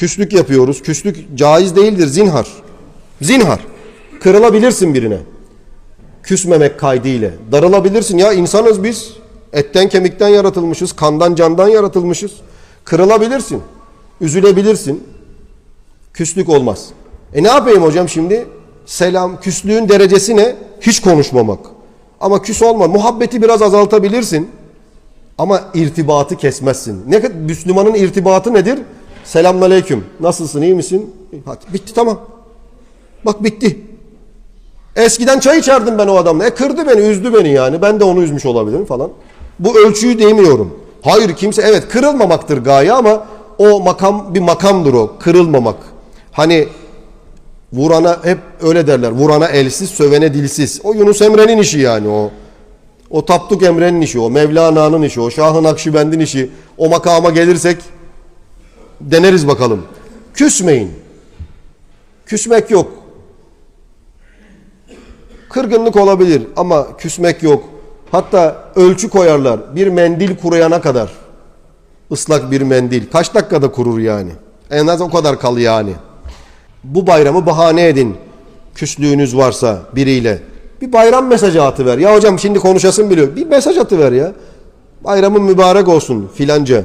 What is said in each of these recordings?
Küslük yapıyoruz. Küslük caiz değildir. Zinhar. Zinhar. Kırılabilirsin birine. Küsmemek kaydıyla. Darılabilirsin. Ya insanız biz. Etten kemikten yaratılmışız. Kandan candan yaratılmışız. Kırılabilirsin. Üzülebilirsin. Küslük olmaz. E ne yapayım hocam şimdi? Selam, küslüğün derecesi ne? Hiç konuşmamak. Ama küs olma. Muhabbeti biraz azaltabilirsin. Ama irtibatı kesmezsin. Ne Müslümanın irtibatı nedir? Selamünaleyküm. Nasılsın? iyi misin? Hadi bitti tamam. Bak bitti. Eskiden çay içerdim ben o adamla. E kırdı beni, üzdü beni yani. Ben de onu üzmüş olabilirim falan. Bu ölçüyü demiyorum. Hayır kimse evet kırılmamaktır gaye ama o makam bir makamdır o. Kırılmamak. Hani vurana hep öyle derler. Vurana elsiz, sövene dilsiz. O Yunus Emre'nin işi yani o. O Tapduk Emre'nin işi, o Mevlana'nın işi, o Şah-ı Nakşibend'in işi. O makama gelirsek deneriz bakalım. Küsmeyin. Küsmek yok. Kırgınlık olabilir ama küsmek yok. Hatta ölçü koyarlar. Bir mendil kuruyana kadar. Islak bir mendil. Kaç dakikada kurur yani? En az o kadar kal yani. Bu bayramı bahane edin. Küslüğünüz varsa biriyle. Bir bayram mesajı atıver. Ya hocam şimdi konuşasın biliyor. Bir mesaj atıver ya. Bayramın mübarek olsun filanca.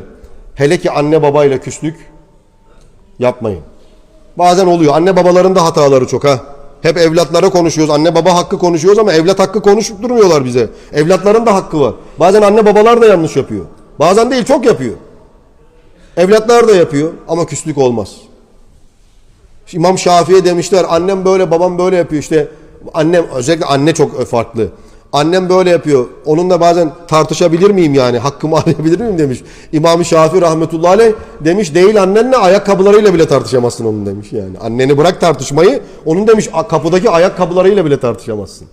Hele ki anne babayla küslük yapmayın. Bazen oluyor. Anne babaların da hataları çok ha. Hep evlatlara konuşuyoruz. Anne baba hakkı konuşuyoruz ama evlat hakkı konuşup durmuyorlar bize. Evlatların da hakkı var. Bazen anne babalar da yanlış yapıyor. Bazen değil çok yapıyor. Evlatlar da yapıyor ama küslük olmaz. İmam Şafii'ye demişler annem böyle babam böyle yapıyor işte annem özellikle anne çok farklı. Annem böyle yapıyor. Onunla bazen tartışabilir miyim yani? Hakkımı arayabilir miyim demiş. İmam Şafii rahmetullahi aleyh demiş değil annenle ayakkabılarıyla bile tartışamazsın onun demiş yani. Anneni bırak tartışmayı. Onun demiş kapıdaki ayakkabılarıyla bile tartışamazsın.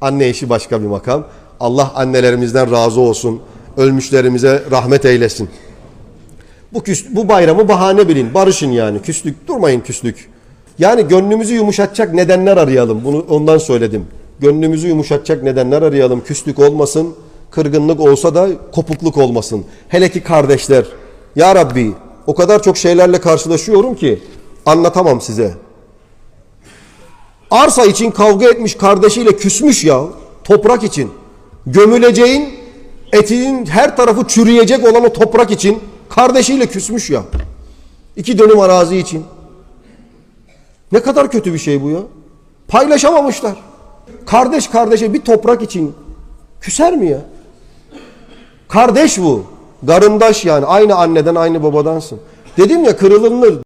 Anne işi başka bir makam. Allah annelerimizden razı olsun. Ölmüşlerimize rahmet eylesin. Bu, küs, bu bayramı bahane bilin. Barışın yani. Küslük. Durmayın küslük. Yani gönlümüzü yumuşatacak nedenler arayalım. Bunu ondan söyledim. Gönlümüzü yumuşatacak nedenler arayalım. Küslük olmasın. Kırgınlık olsa da kopukluk olmasın. Hele ki kardeşler. Ya Rabbi o kadar çok şeylerle karşılaşıyorum ki anlatamam size. Arsa için kavga etmiş kardeşiyle küsmüş ya. Toprak için. Gömüleceğin etinin her tarafı çürüyecek olan o toprak için kardeşiyle küsmüş ya. İki dönüm arazi için. Ne kadar kötü bir şey bu ya. Paylaşamamışlar. Kardeş kardeşe bir toprak için küser mi ya? Kardeş bu. Garındaş yani. Aynı anneden aynı babadansın. Dedim ya kırılınır.